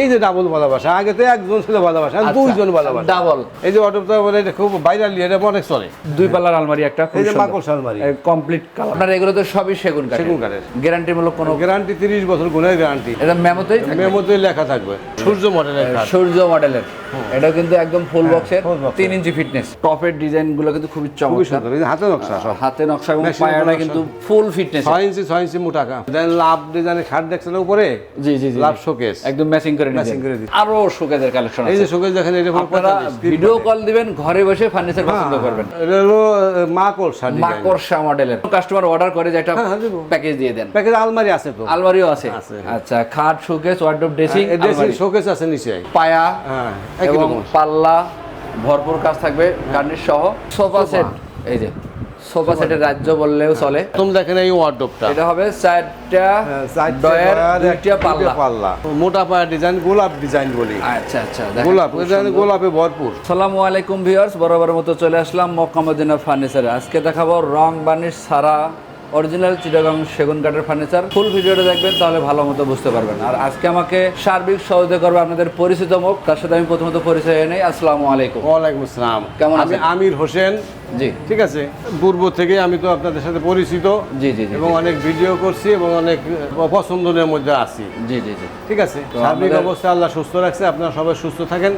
এই যে ডাবল ভালোবাসা আগে তো একজন ছিল ভালোবাসা এখন আচ্ছা, দুইজন ভালোবাসা। ডাবল এই যে অটোটা বলে এটা খুব ভাইরাল এটা অনেক চলে। দুই পাল্লার আলমারি একটা এই যে মাকড় আলমারি। কমপ্লিট কালার আপনার এগুলো তো সবই সেগুন কাঠ সেগুন কাঠের। গ্যারান্টি মূলক কোনো গ্যারান্টি তিরিশ বছর গুণের গ্যারান্টি এটা মেমোতেই মেমোতেই লেখা থাকবে। সূর্য মডেলের সূর্য মডেলের এটা কিন্তু একদম ফুল বক্সের তিন ইঞ্চি ফিটনেস টপের ডিজাইনগুলো কিন্তু খুবই চমৎকার। হাতে নকশা। হাতে নকশা এবং নকশা। কিন্তু ফুল ফিটনেস ছয় ইঞ্চি ছয় ইঞ্চি মোটা দেন লাভ ডিজাইনের খাট দেখছেন উপরে? জি জি জি লাভ শোকেস একদম ম্যাচিং করে Matching করে। আরও কালেকশন এই যে শোকেস দেখেন এটা আপনারা ভিডিও কল দিবেন ঘরে বসে ফার্নিচার পছন্দ করবেন। এটা হলো মা কলসা ডিজাইন মাকড়সা মডেলের কাস্টমার অর্ডার করে যে একটা হ্যাঁ, হ্যাঁ। প্যাকেজ দিয়ে দেন। প্যাকেজ আলমারি আছে তো? আলমারিও আছে। আচ্ছা খাট showcase wardrobe dressing dressing showcase আছে নিচে। পায়া। হ্যাঁ। এবং পাল্লা ভরপুর কাজ থাকবে কার্নিশ সহ। Sofa set. এই যে সোফা সেটের রাজ্য বললেও চলে। প্রথম দেখেন এই ওয়ার্ডরোবটা এটা হবে চারটা হ্যাঁ, ডয়ের দুইটা পাল্লা। পাল্লা। মোটা পায়া ডিজাইন গোলাপ ডিজাইন বলি। আচ্ছা আচ্ছা দেখেন, গোলাপ সুন্দর। গোলাপে ভরপুর। সালামু আলাইকুম ভিউয়ার্স বরাবর মতো চলে আসলাম মক্কামদিনা ফার্নিচারে। আজকে দেখাবো রং বার্নিশ সারা অরিজিনাল চিটাগাং সেগুন কাঠের ফার্নিচার ফুল ভিডিওটা দেখবেন তাহলে ভালো মতো বুঝতে পারবেন। আর আজকে আমাকে সার্বিক সহযোগিতা করবে আপনাদের পরিচিত মুখ তার সাথে আমি প্রথমত পরিচয় নেই। আসসালামু আলাইকুম। ওয়ালাইকুম আসসালাম। কেমন আমি আমির হোসেন। জি। ঠিক আছে? পূর্ব থেকে আমি তো আপনাদের সাথে পরিচিত। জি জি জি। এবং অনেক ভিডিও করছি এবং অনেক পছন্দের মধ্যে আছি। জি জি জি। ঠিক আছে? সার্বিক অবস্থা আল্লাহ সুস্থ রাখছে। আপনারা সবাই সুস্থ থাকেন।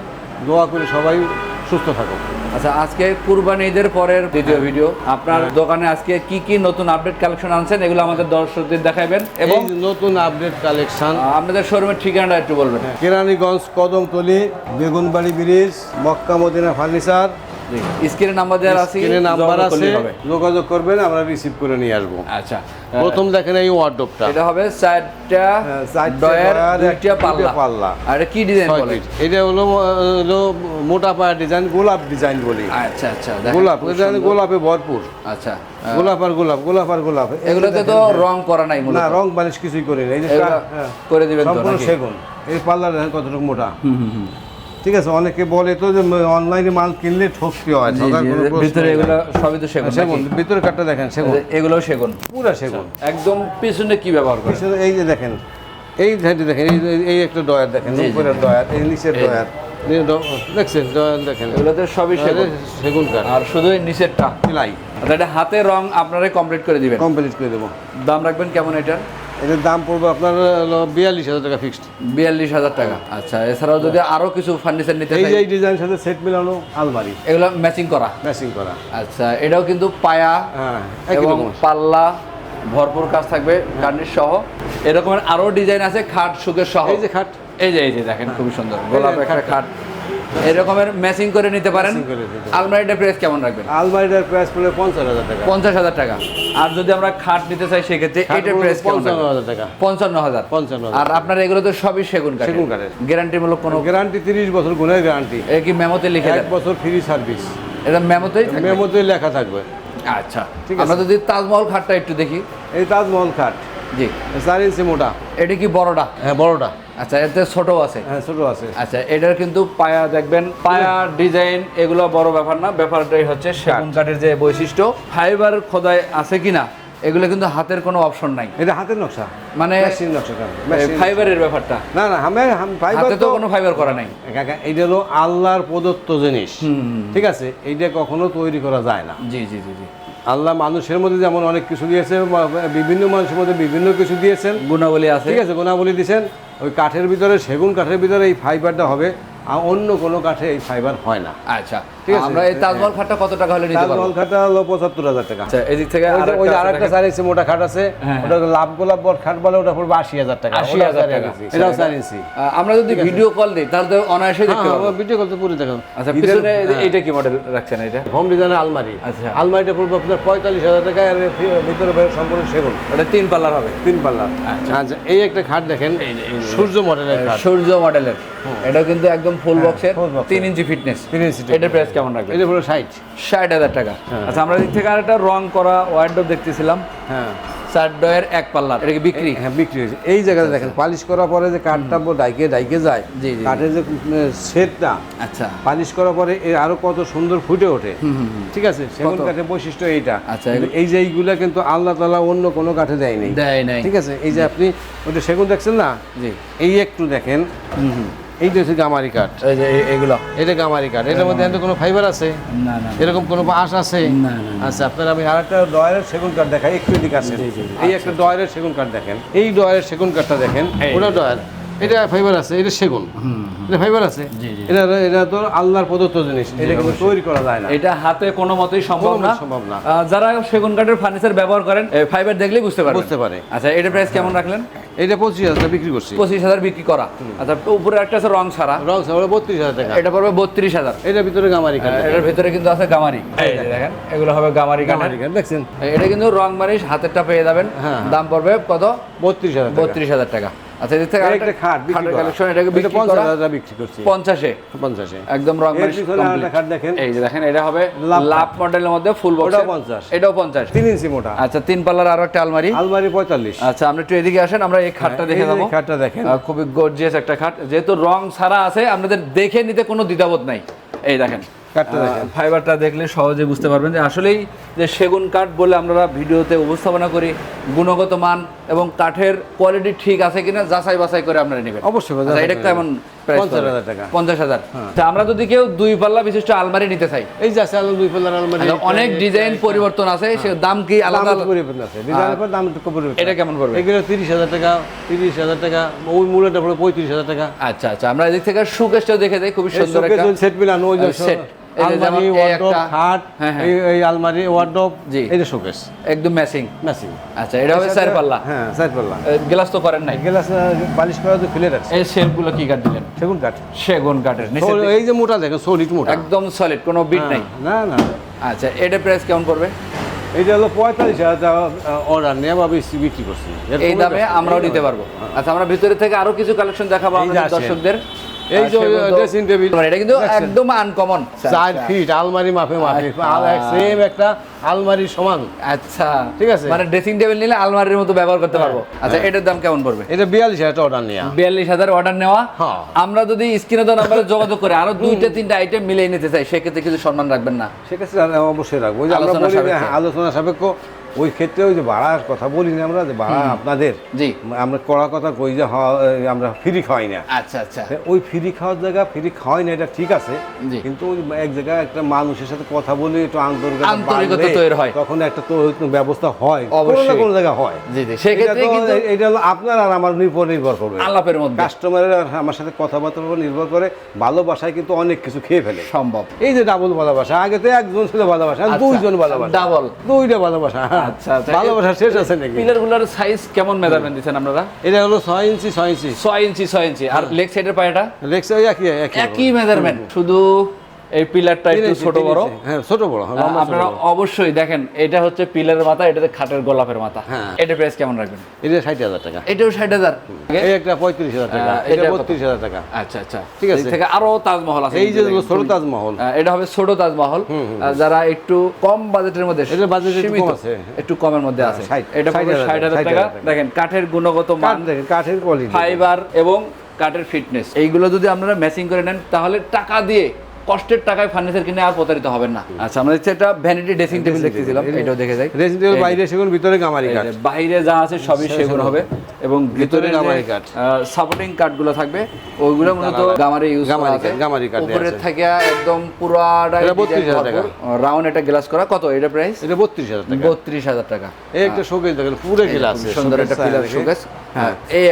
দোয়া করে সবাই সুস্থ থাকুক। আচ্ছা আজকে কুরবান ঈদের পরের দ্বিতীয় ভিডিও আপনার দোকানে আজকে কি কি নতুন আপডেট কালেকশন আনছেন? এগুলো আমাদের দর্শকদের দেখাবেন এবং নতুন আপডেট কালেকশন আপনাদের শোরুমের ঠিকানাটা একটু বলবেন। কেরানীগঞ্জ কদমতলি বেগুনবাড়ি ব্রিজ মক্কা মদিনা ফার্নিচার স্ক্রিনে নাম্বার দেওয়া আছে স্ক্রিনে নাম্বার আছে। যোগাযোগ করবেন আমরা রিসিভ করে নিয়ে আসব। আচ্ছা। প্রথম দেখেন এই ওয়ার্ডরোবটা এটা হবে চারটা হ্যাঁ, চারটা ডয়ার, দুইটা দুইটা পাল্লা। পাল্লা। আর এটা কি ডিজাইন বলে? এটা হলো হলো মোটা পায়া ডিজাইন গোলাপ ডিজাইন বলি। আচ্ছা আচ্ছা দেখেন, গোলাপ সুন্দর। গোলাপে ভরপুর। আচ্ছা গোলাপ আর গোলাপ গোলাপ আর গোলাপ। এগুলোতে তো রং করা নাই না রং বানিশ কিছুই করি না এই যে এগুলো কা- হ্যাঁ, করে দিবেন সম্পূর্ণ সেগুন। এই পাল্লা দেখেন কতটুকু মোটা। হুম, হুম, হুম। ঠিক আছে অনেকে বলে তো যে অনলাইনে মাল কিনলে ঠকতে হয় ভিতরে এগুলো সবই তো সেগুন সেগুন ভিতরে কাঠটা দেখেন সেগুন। এগুলো সেগুন। পুরা সেগুন। একদম পিছনে কি ব্যবহার করে এই যে দেখেন এই ধারটি দেখেন এই এই একটা ডয়ার দেখেন উপরের ডয়ার এই নিচের। ডয়ার দেখছেন ডয়ার দেখেন। এগুলোতে সবই সেগুন। সেগুন কাঠ। আর শুধু এই নিচেরটা? সেলাই। আচ্ছা এটা হাতে রং আপনারাই কমপ্লিট করে দিবেন? কমপ্লিট করে দেবো। দাম রাখবেন কেমন এটার? এটার দাম পড়বে আপনার হলো বিয়াল্লিশ হাজার টাকা ফিক্সড বিয়াল্লিশ হাজার টাকা। আচ্ছা এছাড়াও যদি আরও কিছু ফার্নিচার নিতে এই এই ডিজাইনের সাথে সেট মিলানো আলমারি। এগুলো ম্যাচিং করা। ম্যাচিং করা। আচ্ছা এটাও কিন্তু পায়া হ্যাঁ এবং পাল্লা ভরপুর কাজ থাকবে কার্নিশ সহ। এরকমের আরও ডিজাইন আছে খাট সুখের সহ। এই যে খাট। এই যে এই যে দেখেন খুবই সুন্দর। গোলাপ একটা খাট। এরকমের ম্যাচিং করে নিতে পারেন। Matching করে দিতে আলমারিটা প্রাইস কেমন রাখবেন? আলমারিটার প্রাইস পড়বে পঞ্চাশ হাজার টাকা। পঞ্চাশ হাজার টাকা। আর যদি আমরা খাট নিতে চাই সেক্ষেত্রে এটার প্রাইস পঞ্চান্ন হাজার টাকা। পঞ্চান্ন হাজার। পঞ্চান্ন আর আপনার এগুলো তো সবই সেগুন কাঠ সেগুন কাঠের। গ্যারান্টি মূলক কোনো গ্যারান্টি তিরিশ বছর গুণের গ্যারান্টি এ কি মেমোতে লিখে এক বছর ফ্রি সার্ভিস এটা মেমোতেই মেমোতে লেখা থাকবে। আচ্ছা। ঠিক আমরা যদি তাজমহল খাটটা একটু দেখি। এই তাজমহল খাট। জি। চার ইঞ্চি মোটা এটা কি বড়টা? হ্যাঁ বড়টা। আচ্ছা এতে ছোট আছে। হ্যাঁ ছোট আছে। আচ্ছা এটার কিন্তু পায়া দেখবেন পায়া ডিজাইন এগুলো বড় ব্যাপার না ব্যাপারটাই হচ্ছে সেগুন কাঠের যে বৈশিষ্ট্য ফাইবার খোদাই আছে কিনা এগুলো কিন্তু হাতের কোনো অপশন নাই। এটা হাতের নকশা। মানে মেশিন নকশা ফাইবারের ব্যাপারটা। না না আমি ফাইবার তো কোনো ফাইবার করা নাই। কাকা এইটা হলো আল্লাহর প্রদত্ত জিনিস। ঠিক আছে? এইটা কখনো তৈরি করা যায় না। জি জি জি জি। আল্লাহ মানুষের মধ্যে যেমন অনেক কিছু দিয়েছে বিভিন্ন মানুষের মধ্যে বিভিন্ন কিছু দিয়েছেন। গুণাবলী আছে। ঠিক আছে গুণাবলী দিয়েছেন। ওই কাঠের ভিতরে সেগুন কাঠের ভিতরে এই ফাইবারটা হবে আর অন্য কোনো কাঠে এই ফাইবার হয় না। আচ্ছা ঠিক আছে। আমরা এই তাজমহল খাটটা কত টাকা হলে নিতে পারব? তাজমহল খাটটা হলো পঁচাত্তর হাজার টাকা। আচ্ছা এদিক থেকে ওই যে- আরেকটা আরেকটা আছে মোটা খাট আছে হ্যাঁ, ওটা লাভ গোলাপ বট খাট বলে ওটা পড়বে আশি হাজার টাকা। 80,000 টাকা। এটাও চার ইঞ্চি। আমরা যদি ভিডিও কল দিই তাহলে তো অনায়াসে দেখতে পাবো। ভিডিও করতে পুরো দেখাবো। আচ্ছা পিছনে এইটা কি মডেল রাখছেন এটা হোম ডিজাইনের আলমারি। আচ্ছা। আলমারিটা পড়বে আপনার পঁয়তাল্লিশ হাজার টাকা আর ভিতরে বাইরে সম্পূর্ণ সেগুন। ওটা তিন পাল্লার হবে। তিন পাল্লা আচ্ছা। এই একটা খাট দেখেন সূর্য মডেলের সূর্য মডেলের এটা কিন্তু একদম ফুল বক্সের তিন ইঞ্চি ফিটনেস তিন ইঞ্চি এটার প্রাইস কেমন রাখবে এটা হলো ষাট। ষাট হাজার টাকা। আচ্ছা আমরা দিক থেকে আরেকটা রং করা ওয়ার্ডরোব দেখতেছিলাম। হ্যাঁ। চার ডয়ের এক পাল্লার। এটা কি বিক্রি? হ্যাঁ বিক্রি হয়েছে। এই জায়গাতে দেখেন পালিশ করার পরে যে কাঠটা ডাইকে ডাইকে যায়। কাঠের যে সেটটা আচ্ছা। পালিশ করার পরে আরও কত সুন্দর ফুটে ওঠে। ঠিক আছে? সেগুন কাঠের বৈশিষ্ট্য এইটা। আচ্ছা, এই যে এইগুলা কিন্তু আল্লাহ তালা অন্য কোনো কাঠে দেয়নি দেয় নাই। ঠিক আছে? এই যে আপনি ওইটা সেগুন দেখছেন না? জি। এই একটু দেখেন। এইটা হচ্ছে গামারি কাঠ। এই যে এগুলো। এটা গামারি কাঠ। এটার মধ্যে এখানে কোনো ফাইবার আছে? না না এরকম কোনো আঁশ আছে? না। আচ্ছা আপনার আমি আর একটা ডয়ারের সেগুন কাঠ দেখাই একটু এদিকে আছে। এই একটা ডয়ারের সেগুন কাঠ দেখেন। এই ডয়ারের সেগুন কাঠটা দেখেন ওটা ডয়ার এটা ফাইবার আছে এটা সেগুন। এটা ফাইবার আছে। এটা এটা তো আল্লাহর প্রদত্ত জিনিস এটা কিন্তু তৈরি করা যায় না। এটা হাতে কোনো মতেই সম্ভব না। সম্ভব না। যারা সেগুন কাঠের ফার্নিচার ব্যবহার করেন ফাইবার দেখলেই বুঝতে পারবেন। বুঝতে পারে। আচ্ছা এটা প্রাইস কেমন রাখলেন? এটা পঁচিশ হাজার বিক্রি করছি। পঁচিশ হাজার বিক্রি করা। আচ্ছা উপরে একটা আছে রং ছাড়া। রং সাবলে বত্রিশ হাজার টাকা। এটা পড়বে বত্রিশ হাজার। এটার ভিতরে গামারি কাঠ দেখেন। এটার ভিতরে কিন্তু আছে গামারি। দেখেন। এগুলো হবে গামারি কাঠ দেখছেন? এটা কিন্তু রং মারিশ হাতেরটা পেয়ে যাবেন। হ্যাঁ। দাম পড়বে কত? বত্রিশ হাজার বত্রিশ হাজার টাকা। আচ্ছা এদিক থেকে আরেকটা খাট খাটের কালেকশন এটাকে বিক্রি পঞ্চাশ করা। হাজার বিক্রি করছি। পঞ্চাশে। পঞ্চাশে। একদম রং এর মারিশ খাট দেখেন। এই যে দেখেন এটা হবে লাভ লাভ মডেলের মধ্যে ফুল বক্স 50 এটাও ইঞ্চি মোটা। আচ্ছা তিন পাল্লার আরও একটা আলমারি। আলমারি পঁয়তাল্লিশ। আচ্ছা আমরা একটু এদিকে আসেন আমরা এই খাটটা এই দেখে যে খাটটা দেখেন। খুবই গর্জিয়াস একটা খাট। যেহেতু রং ছাড়া আছে আপনাদের দেখে নিতে কোনো দ্বিধাবোধ নাই। এই দেখেন। ফাইবারটা দেখলে সহজে বুঝতে পারবেন যে আসলেই যে সেগুন কাঠ বলে আমরা ভিডিওতে উপস্থাপনা করি গুণগত মান এবং কাঠের কোয়ালিটি ঠিক আছে কিনা যাচাই বাছাই করে আপনারা নেবেন। অবশ্যই, আচ্ছা, এটা কেমন পঞ্চাশ হাজার টাকা। পঞ্চাশ হাজার। আচ্ছা, আমরা যদি কেউ দুই পাল্লা বিশিষ্ট আলমারি নিতে চাই এই যে আছে দুই পাল্লার আলমারি আচ্ছা, অনেক ডিজাইন পরিবর্তন আছে সে দাম কি আলাদা? পরিবর্তন আছে। ডিজাইনের পর দাম পরিবর্তন এটা কেমন পড়বে? এগুলো তিরিশ হাজার টাকা তিরিশ হাজার টাকা ওই মূল্যটা পড়ে পঁয়ত্রিশ হাজার টাকা। আচ্ছা আচ্ছা আমরা এদিক থেকে সুকেশটাও দেখে যাই খুবই সুন্দর একটা সেট মিলানো ওই সেট। এই যে যেমন আলমারি ওয়ার্ডরোব খাট হ্যাঁ, হ্যাঁ। এই এই আলমারি ওয়ার্ডরোব জি। এই শোকেস একদম ম্যাচিং ম্যাচিং আচ্ছা এটা হবে চার পাল্লা? হ্যাঁ চার পাল্লা। গ্লাস তো করেন নাই। গ্লাস বালিশ করা তো খুলে রাখছে এই শেলফগুলো কি কাঠ দিলেন? সেগুন কাঠ। সেগুন কাঠের নিচে এই যে মোটা দেখেন সলিড মোটা। একদম সলিড কোনো বিট নাই। না না। আচ্ছা এটা প্রাইস কেমন পড়বে? হলো পঁয়তাল্লিশ হাজার অর্ডার নিয়ে বিক্রি করছি। এই দামে আমরাও নিতে পারব। আচ্ছা আমরা ভিতরে থেকে আরও কিছু কালেকশন দেখাবো আমাদের দর্শকদের। এই যে সেগুলো তো- ড্রেসিং টেবিল এটা কিন্তু একদম আনকমন চার ফিট আলমারি মাপে মাপে। আচ্ছা। সেম একটা আলমারির সমান। আচ্ছা। ঠিক আছে। মানে ড্রেসিং টেবিল নিলে আলমারির মতো ব্যবহার করতে পারব। আচ্ছা হ্যাঁ। এটার দাম কেমন পড়বে? এটা বিয়াল্লিশ হাজার টাকা অর্ডার নেওয়া বিয়াল্লিশ হাজার অর্ডার নেওয়া। হ্যাঁ। আমরা যদি স্ক্রিনে দেওয়া নাম্বারে যোগাযোগ করে আরও দুইটা তিনটা আইটেম মিলিয়ে নিতে চাই সেক্ষেত্রে কিছু সম্মান রাখবেন না। সেক্ষেত্রে অবশ্যই রাখব। আমরা বলি যে সাপেক্ষে। হ্যাঁ, আলোচনা সাপেক্ষ। ওই ক্ষেত্রে ওই যে ভাড়ার কথা বলি না আমরা যে ভাড়া আপনাদের। জি। আমরা কড়া কথা কই যে আমরা ফ্রি খাওয়াই না। আচ্ছা আচ্ছা। ওই ফ্রি খাওয়ার জায়গা ফ্রি খাওয়াই না এটা ঠিক আছে। কিন্তু ওই এক জায়গায় একটা মানুষের সাথে কথা বলে একটু আন্তরিকতা আন্তরিকতা তৈরি হয়। তখন একটা তো ব্যবস্থা হয়। অবশ্যই। কোনো জায়গা হয়। জি জি। সেক্ষেত্রে এটা কিন্তু এটা হলো আপনার আর আমার নির্ভর নির্ভর করবে। আলাপের মধ্যে। কাস্টমারের আমার সাথে কথাবার্তার উপর নির্ভর করে ভালোবাসায় কিন্তু অনেক কিছু খেয়ে ফেলে। সম্ভব। এই যে ডাবল ভালোবাসা আগে তো একজন ছিল ভালোবাসা আচ্ছা, দুইজন ভালোবাসা। ডাবল দুইটা ভালোবাসা। আচ্ছা, আচ্ছা। ভালোবাসা শেষ আছে নাকি? পিলারগুলার সাইজ কেমন মেজারমেন্ট দিচ্ছেন আপনারা? এটা হলো ছয় ইঞ্চি ছয় ইঞ্চি। ছয় ইঞ্চি ছয় ইঞ্চি। আর লেগ সাইডের পায়টা? লেগস সাইড একই মেজারমেন্ট শুধু এই পিলারটা একটু ছোট বড়? হ্যাঁ ছোট বড় হ্যাঁ, আপনারা অবশ্যই দেখেন এটা হচ্ছে পিলারের মাথা এটাতে খাটের গোলাপের মাথা। হ্যাঁ। এটা প্রাইস কেমন রাখবেন? এটা ষাট হাজার টাকা। এটাও ষাট হাজার। এই একটা পঁয়ত্রিশ হাজার টাকা এটা এটা বত্রিশ হাজার টাকা। আচ্ছা আচ্ছা। ঠিক আছে। থেকে আরও তাজমহল আছে এই যে ছোট তাজমহল। এটা হবে ছোট তাজমহল। যারা একটু কম বাজেটের মধ্যে budget একটু কম আছে। একটু কমের মধ্যে আছে। এটা ষাট হাজার টাকা। দেখেন কাঠের গুণগত মান দেখেন কাঠের কোয়ালিটি ফাইবার এবং কাঠের ফিটনেস এইগুলো যদি আপনারা ম্যাচিং করে নেন তাহলে টাকা দিয়ে কষ্টের টাকায় ফার্নিচার কিনে আর প্রতারিত হবেন না। আচ্ছা আমরা হচ্ছে একটা ভ্যানিটি ড্রেসিং টেবিল দেখতেছিলাম এটাও দেখে যাই। এই যে- বাইরে সেগুন ভিতরে গামারি কাঠ। বাইরে যা আছে সবই সেগুন হবে এবং ভিতরে গামারি কাঠ। সাপোর্টিং কাঠগুলো থাকবে ওইগুলো মূলত গামারি ইউজ গামারি কাঠ, গামারি কাঠ উপরে। থেকে একদম পুরাটা এটা 32,000 টাকা। রাউন্ড এটা গ্লাস করা কত এটা প্রাইস এটা বত্রিশ হাজার টাকা। বত্রিশ হাজার টাকা। এই একটা শোকেস দেখেন পুরো গিলাস সুন্দর একটা পিলার শোকেস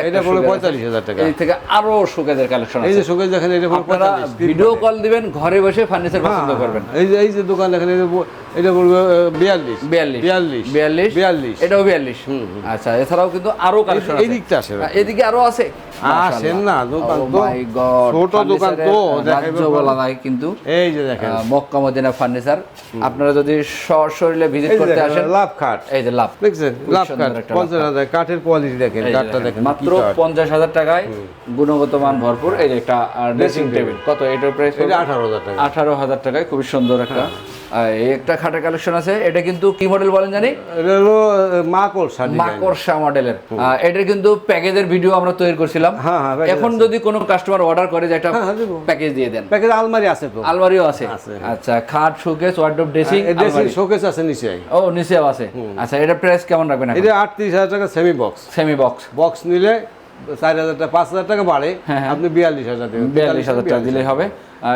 এটা পড়বে পঁয়তাল্লিশ হাজার টাকা। এই থেকে আরও শোকেজের কালেকশন এই যে দেখেন এটা আপনারা ভিডিও কল দিবেন ঘরে বসে ফার্নিচার পছন্দ হ্যাঁ, করবেন। এই যে এই যে দোকান দেখেন এটা পড়বে বিয়াল্লিশ। বিয়াল্লিশ। বিয়াল্লিশ। বিয়াল্লিশ? বিয়াল্লিশ। এটাও বিয়াল্লিশ। আচ্ছা এছাড়াও কিন্তু আরও কালেকশন এই দিকটা আসে এদিকে আরও আছে। আসেন না, দোকান Oh তো ছোট দোকান তো, রাজ্য বলা যায় কিন্তু এই যে দেখেন। মক্কা মদিনা ফার্নিচার আপনারা যদি সশরীরে ভিজিট করতে আসেন লাভ এই যে লাভ। দেখছেন লাভ কাঠ পঞ্চাশ হাজার কাঠের কোয়ালিটি দেখেন কাঠটা দেখেন, মাত্র। পঞ্চাশ হাজার টাকায় গুণগত মান ভরপুর। এই যে একটা ড্রেসিং টেবিল কত? এটার প্রাইস আঠারো হাজার টাকা। আঠারো হাজার টাকায় খুবই সুন্দর একটা এই একটা খাটের কালেকশন আছে। এটা কিন্তু কি মডেল বলেন জানি? এটা হলো মাকড়সা মাকড়সা মডেলের এটার কিন্তু প্যাকেজের ভিডিও আমরা তৈরি করছিলাম। হ্যাঁ, হ্যাঁ, এখন যদি কোনো কাস্টমার অর্ডার করে যে একটা হ্যাঁ, হ্যাঁ। প্যাকেজ দিয়ে দেন। প্যাকেজ আলমারি আছে তো। আলমারিও আছে। আচ্ছা খাট showcase wardrobe dressing dressing showcase আছে নিচে। ও নিচে আছে। আচ্ছা এটা প্রাইস কেমন রাখবেন এটা আটত্রিশ হাজার টাকা semi box semi box box নিলে চার হাজার টাকা পাঁচ হাজার টাকা বাড়ে। হ্যাঁ, হ্যাঁ। আপনি বিয়াল্লিশ হাজার দেবেন। বিয়াল্লিশ হাজার টাকা দিলেই হবে।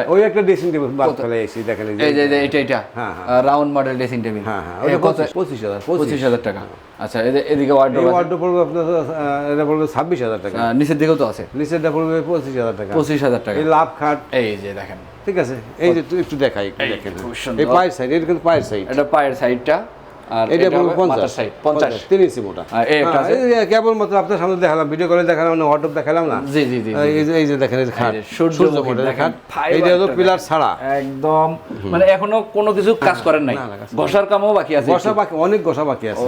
ওই একটা ড্রেসিং টেবিল বাদ ফেলে এসি দেখেন এই যে- এটা এটা। হ্যাঁ, রাউন্ড মডেল ড্রেসিং টেবিল হ্যাঁ হ্যাঁ। ওটা কত? পঁচিশ হাজার পঁচিশ। হাজার টাকা। আচ্ছা এদিকে এই ওয়ার্ডরোব পড়বে আপনার এটা পড়বে ছাব্বিশ হাজার টাকা। নিচের দিকেও তো আছে। নিচেরটা পড়বে পঁচিশ হাজার টাকা। পঁচিশ হাজার টাকা। এই লাভ খাট এই যে দেখেন। ঠিক আছে? এই যে একটু- একটু দেখাই একটু দেখেন। এই পায়ের সাইড এটা কিন্তু পায়ের সাইড এটা পায়ের সাইডটা আর এটা এটা পঞ্চাশ। পঞ্চাশ। তিন ইঞ্চি মোটা। আর এই একটা হ্যাঁ, কেবলমাত্র আপনার সামনে দেখালাম ভিডিও দেখালাম না হোয়াটসঅ্যাপ দেখালাম না? জি জি জি এই যে দেখেন এই যে খাট। সূর্যমুখী সূর্যমুখী খাট। এইটা হলো পিলার ছাড়া। একদম। মানে এখনও কোনো কিছু কাজ করেন নাই। ঘষার কামও বাকি আছে বাকি অনেক ঘষা বাকি আছে।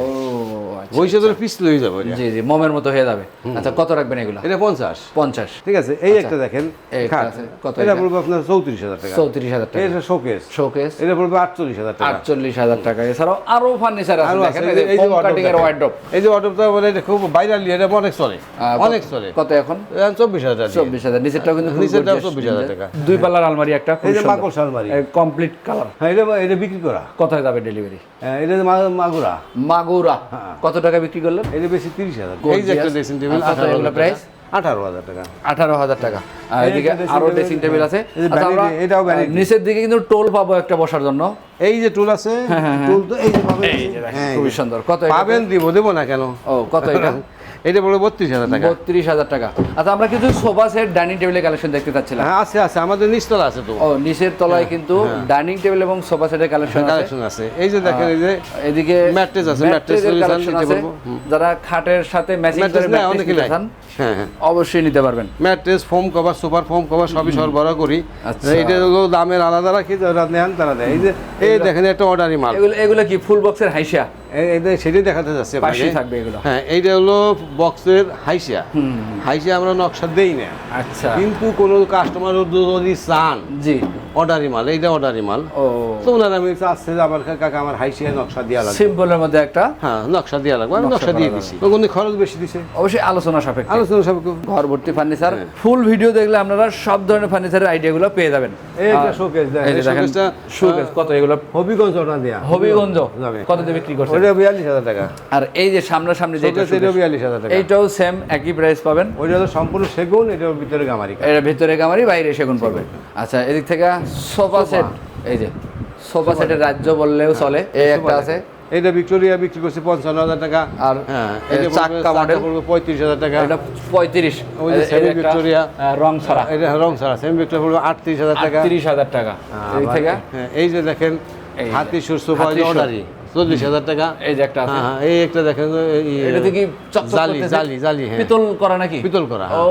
আচ্ছা। বইসে হয়ে যাবে জি জি মমের মতো হয়ে যাবে। আচ্ছা কত রাখবেন এগুলো? এটা পঞ্চাশ। পঞ্চাশ। ঠিক আছে এই একটা দেখেন এই একটা। কত এটা? পড়বে আপনার চৌত্রিশ হাজার টাকা। চৌত্রিশ হাজার টাকা। এটা শোকেস শোকেস এটা পড়বে আটচল্লিশ হাজার টাকা। আটচল্লিশ হাজার টাকা। এছাড়াও আরও ফার্নিচার আছে দেখেন এই যে- এই যে ফোম wardrobe কাটিং এর ওয়ার্ড্রপ এই যে অটোটা বলে এটা খুব বাইরালি এটা অনেক চলে। অনেক চলে। কত এখন? চব্বিশ হাজার চব্বিশ হাজার। নিচেরটাও কিন্তু নিচেরটাও gorgeous 24,000 টাকা। দুই পাল্লার আলমারি একটা এই যে মাকড়সা আলমারি। কমপ্লিট কালার হ্যাঁ এটা এটা বিক্রি করা। কোথায় যাবে ডেলিভারি হ্যাঁ, এটা মাগুরা। মাগুরা। কত টাকা বিক্রি করলেন? এটা বেশি তিরিশ হাজার। এই যে একটা ড্রেসিং টেবিল এগুলো price? আঠারো হাজার টাকা। আঠারো হাজার টাকা। আর এদিকে আরও ড্রেসিং টেবিল আছে। আচ্ছা, আমরা, এটাও। নিচের দিকে কিন্তু টোল পাবো একটা বসার জন্য। এই যে টোল আছে টোল তো এই যে পাবেন। হ্যাঁ, খুবই সুন্দর। কত পাবেন দিব দেবো না কেন? ও কত এটা? এটা বলে বত্রিশ হাজার টাকা। বত্রিশ হাজার টাকা। আচ্ছা আমরা কিছু সোফা সেট ডাইনিং টেবিলের কালেকশন দেখতে চাচ্ছিলাম। হ্যাঁ আছে আছে আমাদের নিচতলা আছে তো। ও নিচের তলায় কিন্তু ডাইনিং টেবিল এবং সোফা সেটের কালেকশন কালেকশন আছে। এই যে দেখেন এই যে এদিকে ম্যাট্রেস আছে, চান কালেকশন আছে। যারা খাটের সাথে ম্যাচিং করে ম্যাট্রেস নেয়। চান হ্যাঁ। অবশ্যই নিতে পারবেন। Mattress foam cover super foam cover সবই সরবরাহ করি। আচ্ছা। এইটা হলো দামের আলাদা রাখি যারা নেন তারা দেয়। এই যে এই দেখেন একটা অর্ডারি মাল। এগুলো এগুলো কি ফুল বক্সের হাইসা? সেটাই দেখাতে যাচ্ছে থাকবে এগুলো। হ্যাঁ এইটা হলো বক্সের হাইসিয়া হাইসিয়া আমরা নকশা দেই না। আচ্ছা। কিন্তু কোনো কাস্টমার যদি চান জি। অর্ডারি মাল এইটা অর্ডারি মাল। ও। তো ওনারা আমি যে আমার কাকা আমার হাইসিয়া নকশা দেওয়া লাগবে। সিম্পলের মধ্যে একটা? হ্যাঁ নকশা দেওয়া লাগবে আমি নকশা দিয়ে দিছি। তখন খরচ বেশি দিছে। অবশ্যই আলোচনা সাপেক্ষে। আলোচনা সব ঘর ভর্তি ফার্নিচার হ্যাঁ। ফুল ভিডিও দেখলে আপনারা সব ধরনের ফার্নিচারের আইডিয়াগুলো পেয়ে যাবেন। এই একটা আর- শোকেস দেখেন শোকেস কত এগুলো? হবিগঞ্জ অর্ডার দেয়া। হবিগঞ্জ কত দিয়ে বিক্রি ওইটা বিয়াল্লিশ হাজার টাকা। আর এই যে সামনাসামনি যেটা বিয়াল্লিশ হাজার টাকা। এইটাও সেম একই প্রাইস পাবেন। ওইটা সম্পূর্ণ সেগুন এটার ভিতরে গামারি। এর ভিতরে কামারি বাইরে সেগুন পাবে। আচ্ছা এদিক থেকে সোফা সেট। এই যে সোফা সেটের রাজ্য বললেও চলে। এই একটা আছে। এটা ভিক্টোরিয়া বিক্রি করছে পঞ্চান্ন হাজার টাকা। আর হ্যাঁ চাক্কা মডেল পঁয়ত্রিশ হাজার টাকা। এটা পঁয়ত্রিশ। ওই যে সেমি ভিক্টোরিয়া। রং ছাড়া। এটা রং ছাড়া সেমি ভিক্টোরিয়া পড়বে আটত্রিশ হাজার টাকা। আটত্রিশ হাজার টাকা। হ্যাঁ, এই যে দেখেন। হাতি সুর সোফা অর্ডারি। চল্লিশ হাজার টাকা। এই যে একটা আছে। হ্যাঁ হ্যাঁ, এই একটা দেখেন এটাতে কি জালি জালি জালি হ্যাঁ। পিতল করা নাকি? পিতল করা ও।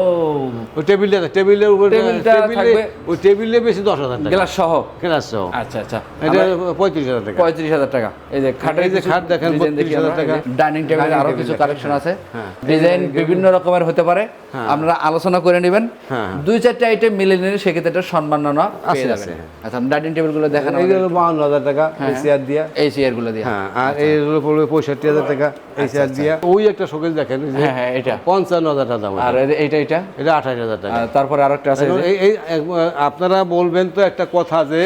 ওই টেবিলটা টেবিলের উপরে টেবিলে ওই টেবিলে বেশি দশ হাজার টাকা। গ্লাস সহ? কেনার সহ। আচ্ছা আচ্ছা। এটা পঁয়ত্রিশ হাজার টাকা। পঁয়ত্রিশ হাজার টাকা। এই যে খাটের এই যে খাট দেখেন, 32,000 টাকা। ডাইনিং টেবিল আরও কিছু। কালেকশন আছে। হ্যাঁ। ডিজাইন বিভিন্ন রকমের হতে পারে। হ্যাঁ। আপনারা আলোচনা করে নেবেন। হ্যাঁ। দুই চারটে আইটেম মিলে নিলে সেক্ষেত্রে একটা সম্মাননা পেয়ে আছে, যাবেন। হ্যাঁ। আচ্ছা ডাইনিং টেবিলগুলো দেখেন বাউন্ন হাজার টাকা এই চেয়ার দিয়া। এই চেয়ারগুলো দিয়ে। হ্যাঁ আর এই হলো পড়বে পঁয়ষট্টি হাজার টাকা এই চেয়ার দিয়া। ওই একটা শোকেস দেখেন হ্যাঁ হ্যাঁ এটা। পঞ্চান্ন হাজার টাকা দাম। আর এই- এইটা এটা এটা আঠাশ হাজার টাকা। আর তারপরে আরেকটা আছে এই এই এই আপনারা বলবেন তো একটা কথা যে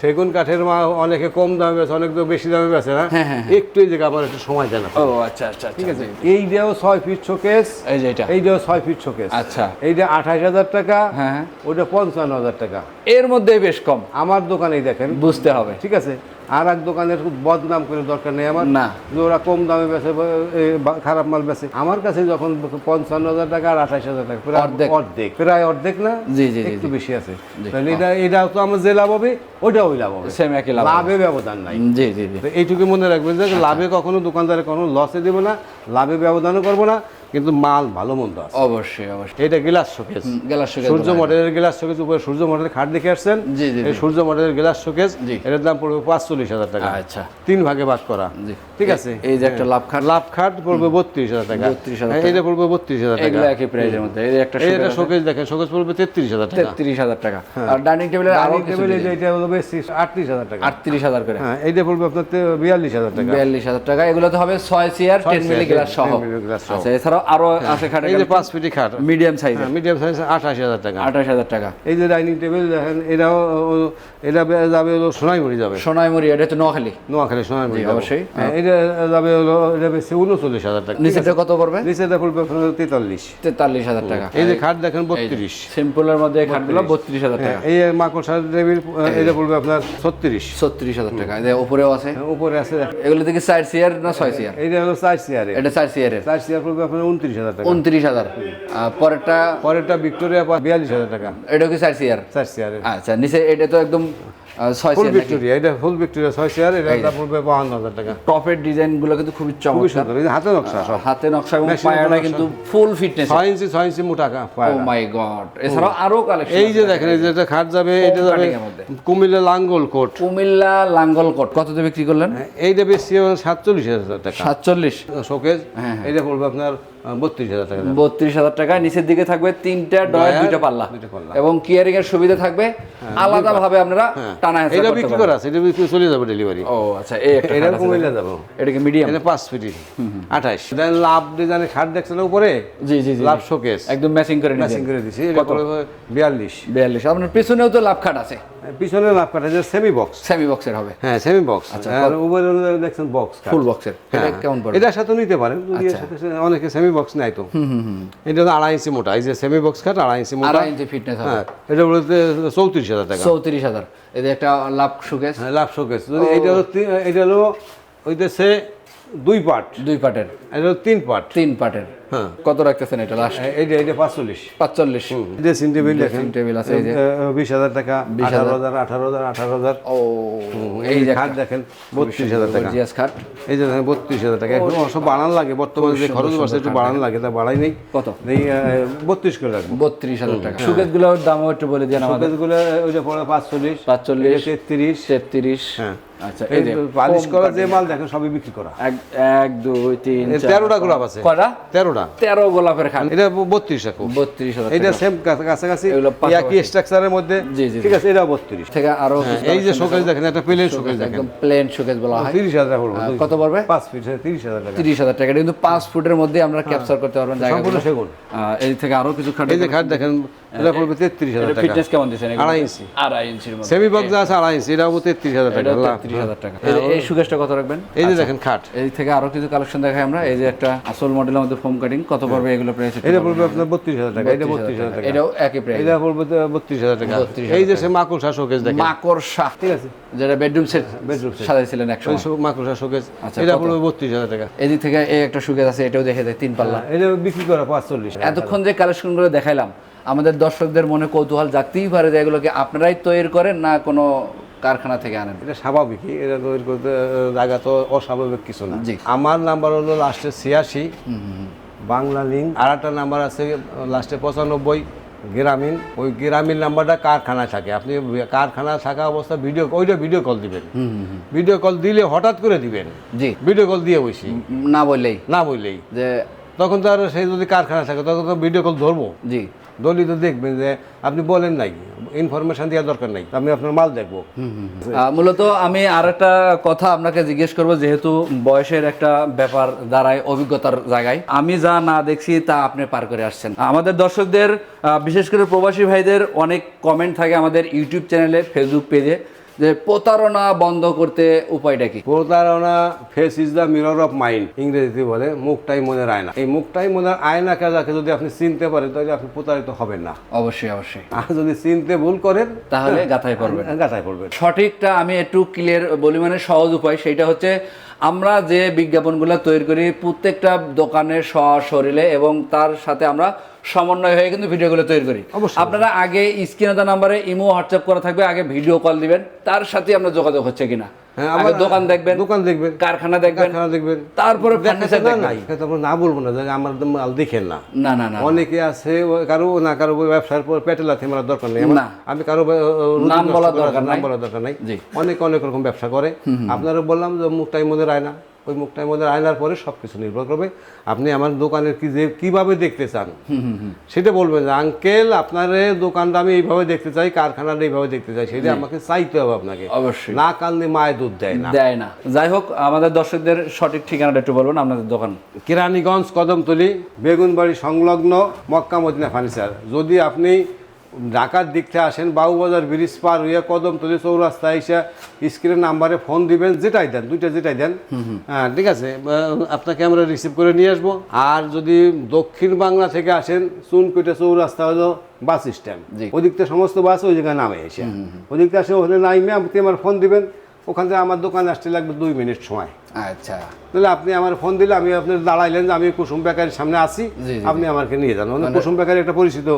সেগুন কাঠের মা অনেকে কম দামে বেছে অনেক তো বেশি দামে বেছে না। হ্যাঁ, হ্যাঁ, একটু এই জায়গা আমার একটু সময় দেন। ও আচ্ছা আচ্ছা ঠিক আছে? এইটাও ছয় ফিট শোকেস এই যে এটা। এইটাও ছয় ফিট শোকেস। আচ্ছা। এইটা আঠাশ হাজার টাকা হ্যাঁ হ্যাঁ। ওইটা পঞ্চান্ন হাজার টাকা। এর মধ্যে বেশ কম। আমার দোকানেই দেখেন। বুঝতে হবে। ঠিক আছে? আর এক দোকানের খুব বদনাম করে দরকার নেই আমার? না। যে ওরা কম দামে বেচে এ, বা- খারাপ মাল বেচে। আমার কাছে যখন পঞ্চান্ন হাজার টাকা আর আঠাশ হাজার টাকা প্রায় অর্ধেক। অর্ধেক। প্রায় অর্ধেক না? জি, জি, একটু বেশি আছে। তাহলে এটা এটা তো আমার যে লাভ হবে ওটাও লাভ হবে। সেম একই লাভ লাভে ব্যবধান নাই। জি জি এইটুকু মনে রাখবেন যে লাভে কখনো দোকানদারে কখনো লসে দেবো না লাভে ব্যবধানও করব না। কিন্তু মাল ভালো মন্দ আছে। অবশ্যই অবশ্যই। এটা glass showcase glass showcase Surya মডেলের গ্লাস শোকেস উপরে সূর্য মডেলের খাট দেখে আসছেন? জি, জি, সূর্য মডেলের গ্লাস শোকেস এটার দাম পড়বে পাঁচচল্লিশ হাজার টাকা। আচ্ছা। তিন ভাগে ভাগ করা। জি। ঠিক আছে? এই যে একটা লাভ খাট। লাভ খাট পড়বে বত্রিশ হাজার টাকা। 32,000 হ্যাঁ, এটা পড়বে বত্রিশ হাজার টাকা। একই প্রাইজের মধ্যে। এই একটা এটা শোকেস দেখেন শোকেস পড়বে তেত্রিশ হাজার টাকা। তেত্রিশ হাজার টাকা। আর ডাইনিং টেবিলের ডাইনিং টেবিল এটা হলো বেশি আটত্রিশ হাজার টাকা। আটত্রিশ হাজার করে। হ্যাঁ এইটা পড়বে আপনার বিয়াল্লিশ হাজার টাকা। বিয়াল্লিশ হাজার টাকা। এগুলো তো হবে ছয় চেয়ার টেন মিলি গ্লাস সহ। আচ্ছা এছাড়াও আরও আছে খাটে এই যে পাঁচ ফিটি খাট। মিডিয়াম সাইজের। মিডিয়াম সাইজ আঠাশ হাজার টাকা। আঠাশ হাজার টাকা। এই যে ডাইনিং টেবিল দেখেন এটাও এটা যাবে হলো সোনাইমুড়ি যাবে। সোনাইমুড়ি এটা হচ্ছে নোয়াখালী। নোয়াখালী সোনাইমুড়ি। অবশ্যই। হ্যাঁ, এটা যাবে হলো এটা বেশি উনচল্লিশ হাজার টাকা। নিচেটা কত পড়বে? নিচেটা পড়বে আপনার তেতাল্লিশ। তেতাল্লিশ হাজার টাকা। এই যে খাট দেখেন বত্রিশ। সিম্পলের মধ্যে খাটগুলো বত্রিশ। হাজার টাকা। এই মাকড়সার টেবিল এটা পড়বে আপনার ছত্রিশ। ছত্রিশ হাজার টাকা। এই উপরেও আছে। উপরে আছে এগুলো থেকে চার চেয়ার না ছয় চেয়ার? এইটা হলো চার চেয়ারে এটা চার চেয়ারের। চার চেয়ার পড়বে আপনার উনত্রিশ হাজার টাকা। উনত্রিশ হাজার। পরেরটা? পরেরটা ভিক্টোরিয়া বিয়াল্লিশ হাজার টাকা। এটা কি চার চেয়ারে? আচ্ছা নিচে এটা তো একদম ফুল ভিক্টোরিয়া এটা ফুল ভিক্টোরিয়া ছয় চেয়ার এটা দাম পড়বে বাহান্ন হাজার টাকা। টপের ডিজাইনগুলো কিন্তু খুবই খুবই চমৎকার। সুন্দর হাতে নকশা। সব হাতে নকশা এবং কিন্তু ফুল ফিটনেস ছয় ইঞ্চি ছয় ইঞ্চি মোটা কা- ও মাই গড এছাড়াও আরও কালেকশন এই যে দেখেন এই যে এটা খাট যাবে এটা। কুমিল্লা লাঙ্গল কোট। কুমিল্লা লাঙ্গল কোট কততে বিক্রি করলেন? এইটা বেশি সাতচল্লিশ হাজার টাকা। সাতচল্লিশ? শোকেজ হ্যাঁ, এটা পড়বে আপনার বত্রিশ হাজার টাকা। বত্রিশ হাজার টাকা নিচের দিকে থাকবে তিনটা ডয়ের দুইটা পাল্লা। এবং কিয়ারিং এর সুবিধা থাকবে। আলাদা ভাবে আপনারা টানা এটা বিক্রি করা আছে এটা বিক্রি চলে যাবে ডেলিভারি ও আচ্ছা এই একটা এটা খাট আছে। কুমিল্লা দেখেন। যাব। এটা মিডিয়াম এটা পাঁচ ফিটি আঠাইশ। দেন লাভ ডিজাইনের খাট দেখছেন উপরে? জি জি জি লাভ শোকেস একদম ম্যাচিং করে ম্যাচিং করে দিছি। এটা বিয়াল্লিশ। বিয়াল্লিশ। আপনার পেছনেও তো লাভ খাট আছে। পিছনে লাভ কাটা যে সেমি বক্স সেমি বক্সের হবে। হ্যাঁ সেমি বক্স আর উপরে দেখছেন বক্স ফুল বক্সের এটা হ্যাঁ, কেমন পড়বে? এটার সাথে নিতে পারেন। যদি এর সাথে সে- অনেকে সেমি বক্স নেয় তো। এটা আড়াই ইঞ্চি মোটা। এই যে সেমি বক্স খাট আড়াই ইঞ্চি মোটা। আড়াই ইঞ্চি ফিটনেস হ্যাঁ এটা বলতে চৌত্রিশ হাজার টাকা। চৌত্রিশ হাজার। এদের একটা লাভ শোকেস। হ্যাঁ লাভ শোকেস। যদি এটা হলো এটা হলো হইতেছে দুই পার্ট। দুই পাটের এটা তিন পার্ট তিন পাটের। হ্যাঁ। কত রাখতেছেন এটা লাস্ট এইটা এটা পাঁচচল্লিশ। পাঁচচল্লিশ। ড্রেসিং টেবিল ড্রেসিং টেবিল আছে বিশ হাজার টাকা আঠারো হাজার আঠারো হাজার আঠারো হাজার। ও এই যে খাট দেখেন বত্রিশ হাজার টাকা। জিএস খাট। এই যে দেখেন বত্রিশ হাজার টাকা। এখন সব বাড়ান লাগে বর্তমানে যে খরচ বাড়ছে একটু বাড়ান লাগে তা বাড়াই নেই। কত? এই বত্রিশ করে রাখব। বত্রিশ হাজার টাকা। সুকেশগুলোর দামও একটু বলে দেন আমাদের। শোকেসগুলো ওইটা পড়ে পাঁচচল্লিশ। পাঁচচল্লিশ তেত্রিশ। তেত্রিশ। হ্যাঁ। আচ্ছা এই যে পালিশ করা যে মাল দেখেন সবই বিক্রি করা। এক এক দুই তিন তেরোটা গোলাপ আছে। কয়টা? তেরোটা। তেরো গোলাপের খাট। এটা বত্রিশ রাখো বত্রিশ এটা সেম কাছাকাছি। একই স্ট্রাকচারের মধ্যে। ঠিক আছে এটা বত্রিশ। থেকে আরও এই যে শোকেস দেখেন একটা প্লেন শোকেস দেখেন। প্লেন শোকেস বলা হয়। তিরিশ হাজার কত পড়বে? পাঁচ ফিট তিরিশ হাজার টাকা। তিরিশ হাজার টাকা। কিন্তু পাঁচ ফুটের মধ্যে আমরা ক্যাপচার করতে পারবেন সম্পূর্ণ সেগুন। এই থেকে আরও কিছু খাট এই যে খাট দেখেন এটা পড়বে তেত্রিশ হাজার টাকা। ফিটনেস কেমন দিচ্ছেন আড়াই ইঞ্চি। আড়াই ইঞ্চির মধ্যে। সেমি বক্স আছে আড়াই ইঞ্চি এটা হব তেত্রিশ হাজার টাকা তেত্রিশ হাজার টাকা। এই যে- এই সুকেশটা কত রাখবেন? এই যে দেখেন খাট। এই থেকে আরও কিছু কালেকশন দেখাই আমরা। এই যে একটা আসল মডেলের মধ্যে ফোম কাটিং কত পড়বে এগুলো প্রাইস এটা পড়বে আপনার বত্রিশ হাজার টাকা। এটা বত্রিশ হাজার টাকা। এটাও একই প্রাইস এটা পড়বে বত্রিশ হাজার টাকা। 32,000 এই যে সে মাকুসা শোকেস দেখেন। মাকড়সা ঠিক আছে। যেটা বেডরুম সেট set। সাজাইছিলেন একশো মাকুসা শোকেস এটা? পড়বে বত্রিশ হাজার টাকা। এদিক থেকে এই একটা সুকেশ আছে এটাও দেখে দেয় তিন পাল্লা। এটা বিক্রি করা পাঁচচল্লিশ এতক্ষণ যে কালেকশনগুলো দেখাইলাম আমাদের দর্শকদের মনে কৌতূহল জাগতেই পারে যে এগুলোকে আপনারাই তৈরি করেন না কোনো কারখানা থেকে আনেন। এটা স্বাভাবিকই এটা তৈরি করতে জায়গা তো অস্বাভাবিক কিছু না। আমার নাম্বার হলো লাস্টে ছিয়াশি বাংলা লিঙ্ক। আর একটা নাম্বার আছে লাস্টে পঁচানব্বই গ্রামীণ। ওই গ্রামীণ নাম্বারটা কারখানায় থাকে। আপনি কারখানা থাকা অবস্থা ভিডিও ওইটা ভিডিও কল দিবেন। ভিডিও কল দিলে হঠাৎ করে দিবেন। জি। ভিডিও কল দিয়ে বসি। না বললেই। না বললেই। যে তখন তো আর সেই যদি কারখানা থাকে তখন তো ভিডিও কল ধরবো। জি। দলি তো দেখবেন যে আপনি বলেন নাই ইনফরমেশন দেওয়ার দরকার নাই আমি আপনার মাল দেখব। মূলত আমি আর একটা কথা আপনাকে জিজ্ঞেস করব যেহেতু বয়সের একটা ব্যাপার দাঁড়ায় অভিজ্ঞতার জায়গায়। আমি যা না দেখছি তা আপনি পার করে আসছেন। আমাদের দর্শকদের বিশেষ করে প্রবাসী ভাইদের অনেক কমেন্ট থাকে আমাদের ইউটিউব চ্যানেলে ফেসবুক পেজে যে প্রতারণা বন্ধ করতে উপায়টা কি? প্রতারণা face is the mirror of mind ইংরেজিতে বলে মুখটাই মনের আয়না। এই মুখটাই মনের আয়না কাজাকে যদি আপনি চিনতে পারেন তাহলে আপনি প্রতারিত হবেন না। অবশ্যই অবশ্যই। আর যদি চিনতে ভুল করেন তাহলে গাথায় পড়বেন। গাথায় পড়বেন। সঠিকটা আমি একটু ক্লিয়ার বলি মানে সহজ উপায় সেটা হচ্ছে আমরা যে বিজ্ঞাপনগুলো তৈরি করি প্রত্যেকটা দোকানের শরীরে এবং তার সাথে আমরা সমন্বয় হয়ে কিন্তু ভিডিওগুলো তৈরি করি। আপনারা আগে স্ক্রিনে দেওয়া নাম্বারে ইমো হোয়াটসঅ্যাপ করা থাকবে আগে ভিডিও কল দিবেন তার সাথে আমরা যোগাযোগ হচ্ছে কিনা আমার- দোকান দেখবেন দোকান দেখবেন কারখানা দেখবেন কারখানা দেখবেন। তারপরে ফার্নিচার নাই তারপর না বলব না যে আমার মাল দেখেন না। না না না অনেকে আছে কারও না কারও ব্যবসার পর পেটে লাথি মারার দরকার নেই। না। আমি কারও নাম বলার দরকার দরকার নাম নাই। বলার দরকার নাই। অনেক অনেক রকম ব্যবসা করে। আপনারা বললাম যে মুখটাই মনে রায় আয়না ওই মুখটার মধ্যে আয়নার পরে সব কিছু নির্ভর করবে। আপনি আমার দোকানের কি যে কীভাবে দেখতে চান? সেটা বলবেন যে আঙ্কেল আপনার দোকানটা আমি এইভাবে দেখতে চাই কারখানাটা এইভাবে দেখতে চাই। সেটা আমাকে চাইতে হবে আপনাকে। অবশ্যই। না কান্দে মায়ের দুধ দেয় না। দেয় না। যাই হোক আমাদের দর্শকদের সঠিক ঠিকানাটা একটু বলবেন আপনাদের দোকান। কেরানীগঞ্জ কদমতলি বেগুনবাড়ি সংলগ্ন মক্কা মদিনা ফার্নিচার। যদি আপনি ঢাকার দিক থেকে আসেন বাবুবাজার ব্রিজ পার হইয়া কদমতলি চৌরাস্তা এসে স্ক্রিনের নাম্বারে ফোন দিবেন যেটাই দেন দুইটা যেটাই দেন। হ্যাঁ ঠিক আছে আপনাকে আমরা রিসিভ করে নিয়ে আসব। আর যদি দক্ষিণ বাংলা থেকে আসেন চুনকুইটা চৌরাস্তা হলো বাস স্ট্যান্ড। ওদিক থেকে সমস্ত বাস ওই জায়গায় নামে এসে। ওদিক থেকে আসে ওখানে নাইমে আপনি আমার ফোন দিবেন। ওখান থেকে আমার দোকান আসতে লাগবে দুই মিনিট সময়। আচ্ছা। তাহলে আপনি আমার ফোন দিলে আমি আপনার দাঁড়াইলেন যে আমি কুসুম বেকারির সামনে আসি আপনি আমাকে নিয়ে যান। মানে কুসুম বেকারি একটা পরিচিত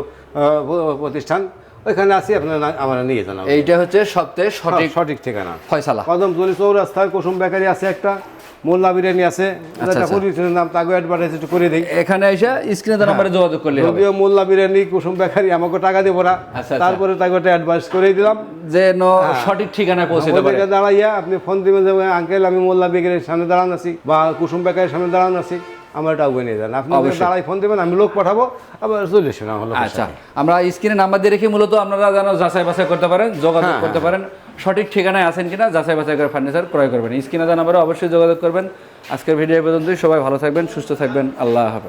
প্রতিষ্ঠান। ওইখানে আসি আপনার আমার নিয়ে যান এইটা হচ্ছে সবচেয়ে সঠিক সঠিক ঠিকানা। ফয়সালা। কদম তলি চৌরাস্তায় কুসুম বেকারি আছে একটা মোল্লা বিরিয়ানি আছে। একটা আচ্ছা। নাম তাকে অ্যাডভার্টাইজ একটু করে দিই। এখানে এসে স্ক্রিনে নাম্বারে যোগাযোগ করলে যদিও মোল্লা বিরিয়ানি কুসুম বেকারি আমাকে টাকা দেবো না আচ্ছা, আচ্ছা। তারপরে তাকে একটা অ্যাডভাইস করে দিলাম। যে সঠিক ঠিকানায় পৌঁছে দেবে দাঁড়াইয়া আপনি ফোন দিবেন যে আঙ্কেল আমি মোল্লা বেকারির সামনে দাঁড়ান আছি বা কুসুম বেকারির সামনে দাঁড়ান আছি। আমার এটা উগে নিয়ে যান। আপনি দাঁড়াই ফোন দেবেন আমি লোক পাঠাবো আবার চলে এসেন আমার আচ্ছা আমরা স্ক্রিনে নাম্বার দিয়ে রেখে মূলত আপনারা যেন যাচাই বাছাই করতে পারেন যোগাযোগ হ্যাঁ, করতে পারেন সঠিক ঠিকানায় আছেন কিনা যাচাই বাছাই করে ফার্নিচার ক্রয় করবেন। স্ক্রিনে দেওয়া নাম্বারে অবশ্যই যোগাযোগ করবেন। আজকের ভিডিও পর্যন্ত পর্যন্তই সবাই ভালো থাকবেন সুস্থ থাকবেন আল্লাহ হাফেজ।